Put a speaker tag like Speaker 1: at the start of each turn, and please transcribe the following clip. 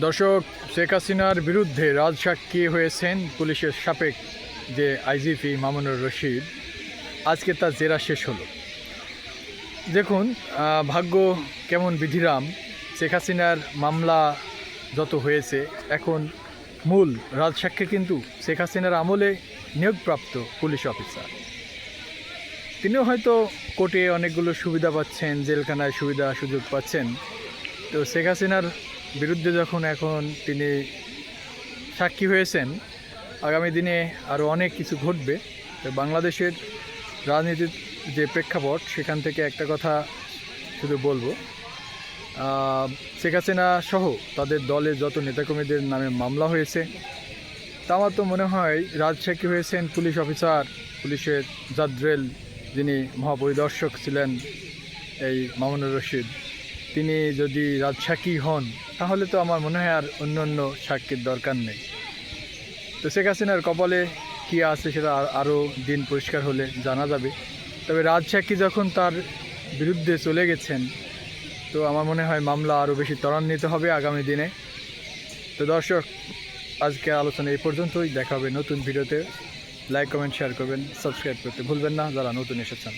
Speaker 1: দর্শক, শেখ হাসিনার বিরুদ্ধে রাজসাক্ষী হয়েছেন পুলিশের সাবেক যে আইজিপি মামুনুর রশিদ। আজকে তার জেরা শেষ হলো। দেখুন ভাগ্য কেমন বিধিরাম, শেখ হাসিনার মামলা যত হয়েছে, এখন মূল রাজসাক্ষী কিন্তু শেখ হাসিনার আমলে নিয়োগপ্রাপ্ত পুলিশ অফিসার। তিনিও হয়তো কোর্টে অনেকগুলো সুবিধা পাচ্ছেন, জেলখানায় সুবিধা সুযোগ পাচ্ছেন। তো শেখ হাসিনার বিরুদ্ধে যখন এখন তিনি সাক্ষী হয়েছেন, আগামী দিনে আরও অনেক কিছু ঘটবে। বাংলাদেশের রাজনীতির যে প্রেক্ষাপট, সেখান থেকে একটা কথা শুধু বলব। শেখ হাসিনা সহ তাদের দলের যত নেতাকর্মীদের নামে মামলা হয়েছে, তা আমার তো মনে হয় রাজসাক্ষী হয়েছেন পুলিশ অফিসার, পুলিশের জাদ্রেল যিনি মহাপরিদর্শক ছিলেন, এই মামুনুর রশিদ। তিনি যদি রাজসাক্ষী হন তাহলে তো আমার মনে হয় আর অন্য অন্য সাক্ষীর দরকার নেই। তো শেখ হাসিনার কপালে কী আছে সেটা আর- আরও দিন পরিষ্কার হলে জানা যাবে। তবে রাজ রাজসাক্ষী যখন তার বিরুদ্ধে চলে গেছেন, তো আমার মনে হয় মামলা আরও বেশি ত্বরান্বিত হবে আগামী দিনে। তো দর্শক, আজকে আলোচনা এই পর্যন্তই। দেখা হবে নতুন ভিডিওতে। লাইক, কমেন্ট, শেয়ার করবেন। সাবস্ক্রাইব করতে ভুলবেন না যারা নতুন এসেছেন।